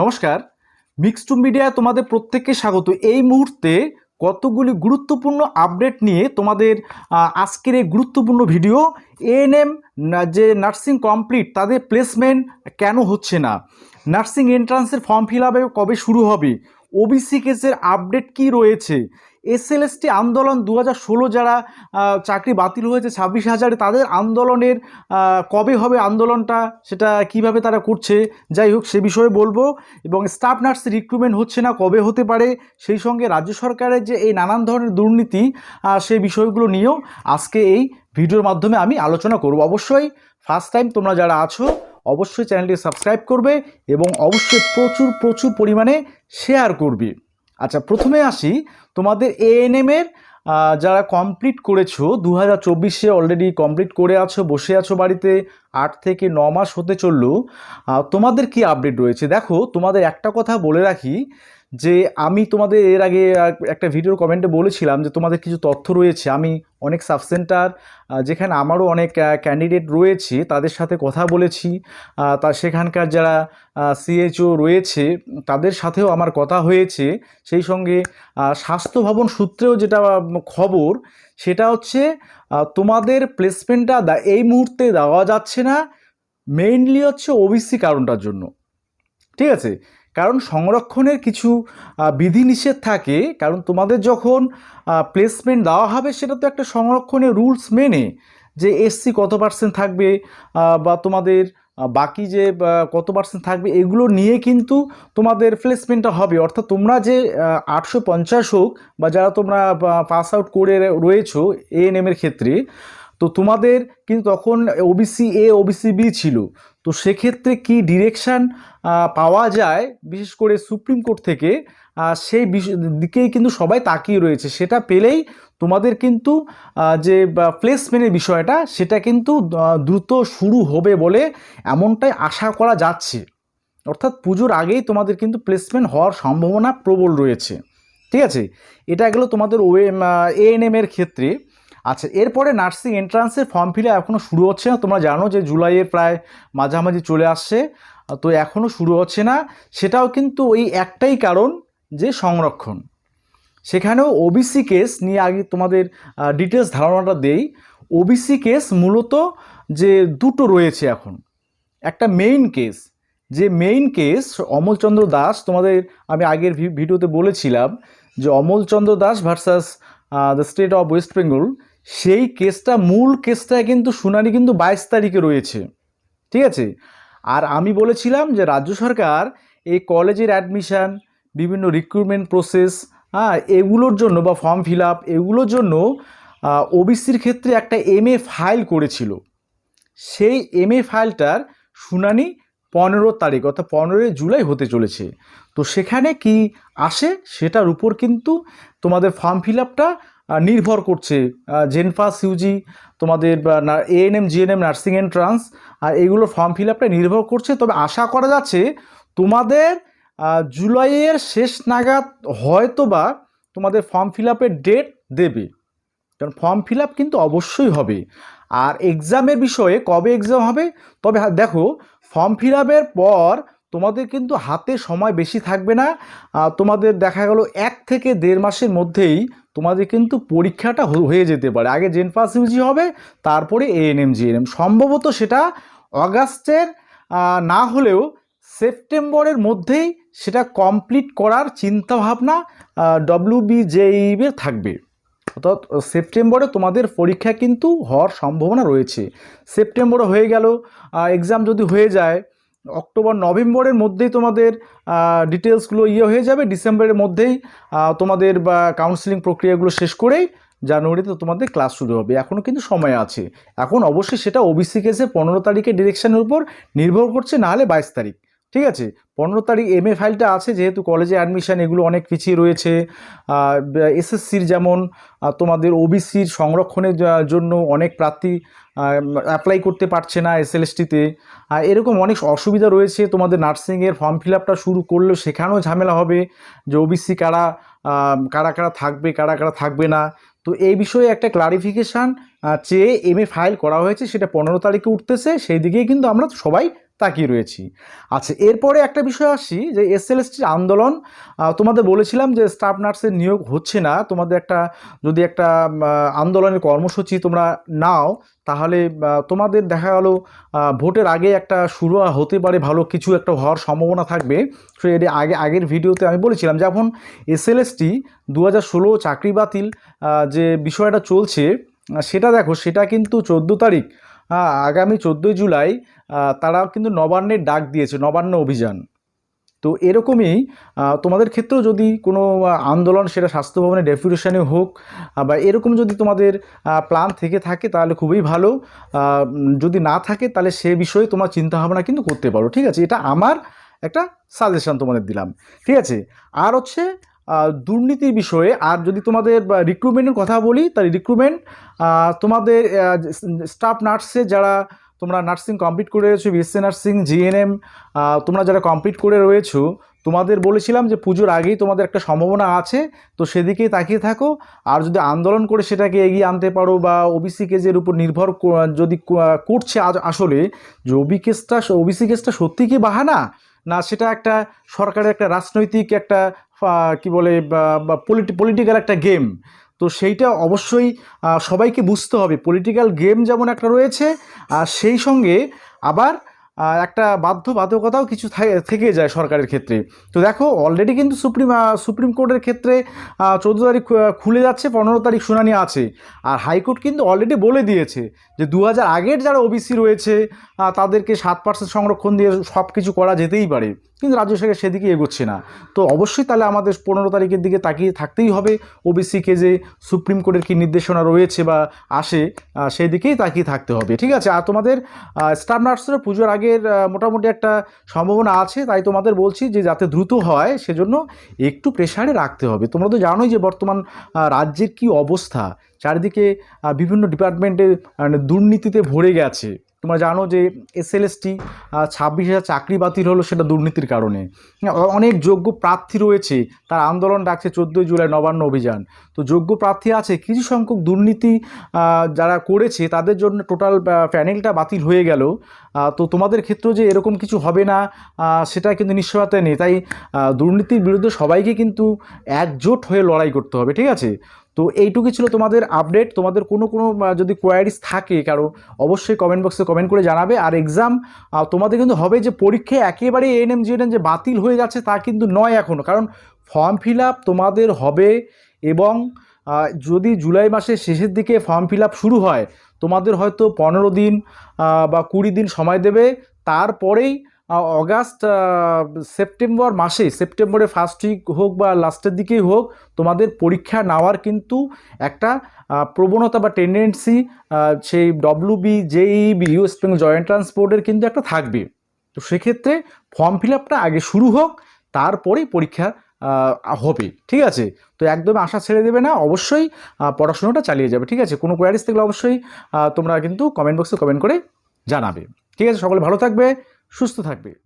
নমস্কার। Mixed media তোমাদের প্রত্যেককে স্বাগত। এই মুহূর্তে কতগুলি গুরুত্বপূর্ণ আপডেট নিয়ে তোমাদের আজকের এই গুরুত্বপূর্ণ ভিডিও এএনএম যে নার্সিং কমপ্লিট তাদের প্লেসমেন্ট কেন হচ্ছে না? নার্সিং এন্ট্রান্সের ফর্ম ফিল কবে শুরু হবে? ওবিসি কেসের আপডেট কি রয়েছে? এসএলএসটি আন্দোলন দু হাজার ষোলো যারা চাকরি বাতিল হয়েছে ছাব্বিশ হাজারে, তাদের আন্দোলনের কবে হবে আন্দোলনটা সেটা কীভাবে তারা করছে, যাই হোক সে বিষয়ে বলব। এবং স্টাফ নার্স রিক্রুটমেন্ট হচ্ছে না, কবে হতে পারে, সেই সঙ্গে রাজ্য সরকারের যে এই নানান ধরনের দুর্নীতি সেই বিষয়গুলো নিয়েও আজকে এই ভিডিওর মাধ্যমে আমি আলোচনা করব। অবশ্যই ফার্স্ট টাইম তোমরা যারা আছো, অবশ্যই চ্যানেলটি সাবস্ক্রাইব করবে এবং অবশ্যই প্রচুর প্রচুর পরিমাণে শেয়ার করবে। আচ্ছা প্রথমে আসি। তোমাদের এএনএমের যারা কমপ্লিট করেছ দু হাজার চব্বিশে অলরেডি কমপ্লিট করে আছো, বসে আছো বাড়িতে, আট থেকে ন মাস হতে চলল তোমাদের কি আপডেট রয়েছে? দেখো, তোমাদের একটা কথা বলে রাখি যে আমি তোমাদের এর আগে একটা ভিডিওর কমেন্টে বলেছিলাম যে তোমাদের কিছু তথ্য রয়েছে। আমি অনেক সাবসেন্টার যেখানে আমারও অনেক ক্যান্ডিডেট রয়েছে, তাদের সাথে কথা বলেছি। তা সেখানকার যারা সিএইচও রয়েছে, তাদের সাথেও আমার কথা হয়েছে। সেই সঙ্গে স্বাস্থ্য ভবন সূত্রেও যেটা খবর, সেটা হচ্ছে তোমাদের প্লেসমেন্টটা এই মুহূর্তে দেওয়া যাচ্ছে না মেইনলি হচ্ছে ওবিসি কারণটার জন্য। ঠিক আছে? কারণ সংরক্ষণের কিছু বিধিনিষেধ থাকে। কারণ তোমাদের যখন প্লেসমেন্ট দেওয়া হবে সেটা তো একটা সংরক্ষণের রুলস মেনে যে এসসি কত পার্সেন্ট থাকবে বা তোমাদের বাকি যে কত পার্সেন্ট থাকবে, এগুলো নিয়ে কিন্তু তোমাদের প্লেসমেন্টটা হবে। অর্থাৎ তোমরা যে আটশো পঞ্চাশ হোক, বা যারা তোমরা পাস আউট করে রয়েছো এএনএম এর ক্ষেত্রে, তো তোমাদের কিন্তু তখন ওবিসি এ ওবিসি বি ছিল। তো সেক্ষেত্রে কি ডিরেকশান পাওয়া যায়? বিশেষ করে সুপ্রিম কোর্ট থেকে সেই দিকেই কিন্তু সবাই তাকিয়ে রয়েছে। সেটা পেলেই তোমাদের কিন্তু যে প্লেসমেন্টের বিষয়টা, সেটা কিন্তু দ্রুত শুরু হবে বলে এমনটাই আশা করা যাচ্ছে। অর্থাৎ পুজোর আগেই তোমাদের কিন্তু প্লেসমেন্ট হওয়ার সম্ভাবনা প্রবল রয়েছে। ঠিক আছে? এটা গেলো তোমাদের ওএম এএনএমের ক্ষেত্রে। আচ্ছা এরপরে নার্সিং এন্ট্রান্সের ফর্ম ফিল এখনও শুরু হচ্ছে না। তোমরা জানো যে জুলাইয়ের প্রায় মাঝামাঝি চলে আসছে, তো এখনও শুরু হচ্ছে না। সেটাও কিন্তু ওই একটাই কারণ যে সংরক্ষণ। সেখানেও ওবিসি কেস নিয়ে আগে তোমাদের ডিটেলস ধারণাটা দেই। ওবিসি কেস মূলত যে দুটো রয়েছে এখন। একটা মেইন কেস যে মেইন কেস অমলচন্দ্র দাস তোমাদের আমি আগের ভিডিওতে বলেছিলাম যে Amalchandra Das versus the state of West Bengal সেই কেসটা, মূল কেসটা কিন্তু শুনানি কিন্তু বাইশ তারিখে রয়েছে। ঠিক আছে? আর আমি বলেছিলাম যে রাজ্য সরকার এই কলেজের অ্যাডমিশান, বিভিন্ন রিক্রুটমেন্ট প্রসেস হ্যাঁ এগুলোর জন্য বা ফর্ম ফিল আপ এগুলোর জন্য ওবিসির ক্ষেত্রে একটা এমএ ফাইল করেছিল। সেই এমএ ফাইলটার শুনানি পনেরো তারিখ, অর্থাৎ পনেরোই জুলাই হতে চলেছে। তো সেখানে কি আসে? সেটার উপর কিন্তু তোমাদের ফর্ম ফিল আপটা নির্ভর করছে। জেনফাস ইউজি তোমাদের এএনএম জিএনএম নার্সিং এন্ট্রান্স আর এগুলোর ফর্ম ফিল আপটা নির্ভর করছে। তবে আশা করা যাচ্ছে তোমাদের জুলাইয়ের শেষ নাগাদ হয়তো বা তোমাদের ফর্ম ফিল আপের ডেট দেবে। কারণ ফর্ম ফিল আপ কিন্তু অবশ্যই হবে। আর এক্সামের বিষয়ে কবে এক্সাম হবে? তবে দেখো ফর্ম ফিল আপের পর তোমাদের কিন্তু হাতে সময় বেশি থাকবে না। তোমাদের দেখা গেল এক থেকে দেড় মাসের মধ্যেই তোমাদের কিন্তু পরীক্ষাটা হয়ে যেতে পারে। আগে জেন পাস ইউজি হবে, তারপরে এএনএম জিএনএম সম্ভবত সেটা অগাস্টের না হলেও সেপ্টেম্বরের মধ্যেই সেটা কমপ্লিট করার চিন্তাভাবনা ডব্লিউবিজেইবের থাকবে। অর্থাৎ সেপ্টেম্বরে তোমাদের পরীক্ষা কিন্তু হওয়ার সম্ভাবনা রয়েছে। সেপ্টেম্বরে হয়ে গেল এক্সাম যদি হয়ে যায় অক্টোবর, নভেম্বরের মধ্যেই তোমাদের ডিটেলসগুলো ইয়ে হয়ে যাবে। ডিসেম্বরের মধ্যেই তোমাদের বা কাউন্সিলিং প্রক্রিয়াগুলো শেষ করেই জানুয়ারিতে তোমাদের ক্লাস শুরু হবে। এখনও কিন্তু সময় আছে। এখন অবশ্যই সেটা ওবিসি কেসে পনেরো তারিখে ডিরেকশানের উপর নির্ভর করছে, নাহলে বাইশ তারিখ। ঠিক আছে? পনেরো তারিখ এম ফাইলটা আছে, যেহেতু কলেজে অ্যাডমিশান এগুলো অনেক পিছিয়ে রয়েছে। এসএসসির যেমন তোমাদের ওবিসির সংরক্ষণের জন্য অনেক প্রার্থী অ্যাপ্লাই করতে পারছে না এসএলএসটিতে এরকম অনেক অসুবিধা রয়েছে, তোমাদের নার্সিংয়ের ফর্ম ফিল আপটা শুরু করলেও সেখানেও ঝামেলা হবে যে ওবিসি কারা কারা কারা থাকবে, কারা কারা থাকবে না। তো এই বিষয়ে একটা ক্লারিফিকেশান চেয়ে এম ফাইল করা হয়েছে, সেটা পনেরো তারিখে উঠতেছে, সেই দিকেই কিন্তু আমরা সবাই তাকিয়ে রয়েছি। আচ্ছা এরপরে একটা বিষয় আসি যে এসএলএসটি আন্দোলন তোমাদের বলেছিলাম যে স্টাফ নার্সের নিয়োগ হচ্ছে না। তোমাদের একটা, যদি একটা আন্দোলনের কর্মসূচি তোমরা নাও, তাহলে তোমাদের দেখা গেল ভোটের আগে একটা শুরু হতে পারে ভালো কিছু একটা হওয়ার সম্ভাবনা থাকবে। সো এর আগে, আগের ভিডিওতে আমি বলেছিলাম যখন এসএলএসটি দু হাজার ষোলো চাকরি বাতিল যে বিষয়টা চলছে সেটা দেখো, সেটা কিন্তু চোদ্দ তারিখ আগামী চোদ্দোই জুলাই তারা কিন্তু নবান্নের ডাক দিয়েছে, নবান্ন অভিযান। তো এরকমই তোমাদের ক্ষেত্রেও যদি কোনো আন্দোলন সেটা স্বাস্থ্য ভবনে হোক বা এরকম যদি তোমাদের প্ল্যান থেকে থাকে তাহলে খুবই ভালো। যদি না থাকে তাহলে সে বিষয়ে তোমার চিন্তাভাবনা কিন্তু করতে পারো, ঠিক আছে? এটা আমার একটা সাজেশন তোমাদের দিলাম। ঠিক আছে? আর হচ্ছে দুর্নীতির বিষয়ে, আর যদি তোমাদের রিক্রুটমেন্টের কথা বলি, তাহলে রিক্রুটমেন্ট তোমাদের স্টাফ নার্সে যারা তোমরা নার্সিং কমপ্লিট করে রয়েছো বিএসসি নার্সিং জিএনএম তোমরা যারা কমপ্লিট করে রয়েছো, তোমাদের বলেছিলাম যে পুজোর আগেই তোমাদের একটা সম্ভাবনা আছে, তো সেদিকেই তাকিয়ে থাকো। আর যদি আন্দোলন করে সেটাকে এগিয়ে আনতে পারো বা ওবিসি কেজের উপর নির্ভর যদি করছে আজ আসলে, যে ওবি কেসটা ওবিসি কেসটা সত্যি কি বাহানা? না সেটা একটা সরকারের একটা রাজনৈতিক একটা কি বলে পলিটিক্যাল একটা গেম তো সেইটা অবশ্যই সবাইকে বুঝতে হবে। পলিটিক্যাল গেম যেমন একটা রয়েছে, আর সেই সঙ্গে আবার একটা বাধ্যবাধকতাও কিছু থা- থেকে যায় সরকারের ক্ষেত্রে। তো দেখো অলরেডি কিন্তু সুপ্রিম সুপ্রিম কোর্টের ক্ষেত্রে চোদ্দ তারিখ খুলে যাচ্ছে, পনেরো তারিখ শুনানি আছে। আর হাইকোর্ট কিন্তু অলরেডি বলে দিয়েছে যে দু হাজার আগের যারা ওবিসি রয়েছে তাদেরকে সাত পার্সেন্ট সংরক্ষণ দিয়ে সব কিছু করা যেতেই পারে। কিন্তু রাজ্য সরকার সেদিকে এগোচ্ছে না। তো অবশ্যই তাহলে আমাদের পনেরো তারিখের দিকে তাকিয়ে থাকতেই হবে ওবিসি যে সুপ্রিম কোর্টের কী নির্দেশনা রয়েছে বা আসে সেই দিকেই তাকিয়ে থাকতে হবে। ঠিক আছে? আর তোমাদের স্টাফ নার্সেরও পুজোর আগের আহ, মোটামুটি একটা সম্ভাবনা আছে। তাই তোমাদের বলছি যে যাতে দ্রুত হয় সেজন্য একটু প্রেশারে রাখতে হবে। তোমরা তো জানোই যে বর্তমান রাজ্যের কি অবস্থা। চারিদিকে বিভিন্ন ডিপার্টমেন্টে মানে দুর্নীতিতে ভরে গেছে। তোমরা জানো যে এসএলএসটি ছাব্বিশ হাজার চাকরি বাতিল হলো সেটা দুর্নীতির কারণে। অনেক যোগ্য প্রার্থী রয়েছে, তার আন্দোলন ডাকছে চোদ্দোই জুলাই নবান্ন অভিযান। তো যোগ্য প্রার্থী আছে, কিছু সংখ্যক দুর্নীতি যারা করেছে, তাদের জন্য টোটাল প্যানেলটা বাতিল হয়ে গেল। তো তোমাদের ক্ষেত্রেও যে এরকম কিছু হবে না সেটা কিন্তু নিশ্চয়তা নেই। তাই দুর্নীতির বিরুদ্ধে সবাইকে কিন্তু একজোট হয়ে লড়াই করতে হবে, ঠিক আছে? তো এইটুকু ছিল তোমাদের আপডেট তোমাদের কোনো কোনো যদি কোয়ারিজ থাকে কারও, অবশ্যই কমেন্ট বক্সে কমেন্ট করে জানাবে। আর এক্সাম তোমাদের কিন্তু হবে যে পরীক্ষায় একেবারে এএনএম জিএনএম যে বাতিল হয়ে যাচ্ছে তা কিন্তু নয় এখনও কারণ ফর্ম ফিল তোমাদের হবে এবং যদি জুলাই মাসের শেষের দিকে ফর্ম ফিল শুরু হয়, তোমাদের হয়তো পনেরো দিন বা কুড়ি দিন সময় দেবে। তারপরেই অগাস্ট সেপ্টেম্বর মাসে সেপ্টেম্বরে ফার্স্ট উইক হোক বা লাস্টের দিকেই হোক, তোমাদের পরীক্ষা নেওয়ার কিন্তু একটা প্রবণতা বা টেন্ডেন্সি সেই WB JEB West Bengal joint ট্রান্সপোর্টের কিন্তু একটা থাকবে। তো সেক্ষেত্রে ফর্ম ফিল আপটা আগে শুরু হোক, তারপরেই পরীক্ষা হবে, ঠিক আছে? তো একদম আশা ছেড়ে দেবে না, অবশ্যই পড়াশোনাটা চালিয়ে যাবে, ঠিক আছে? কোনো কোয়ারিজ থাকলে অবশ্যই তোমরা কিন্তু কমেন্ট বক্সে কমেন্ট করে জানাবে। ঠিক আছে? সকলে ভালো থাকবে। সুস্থ থাকবে।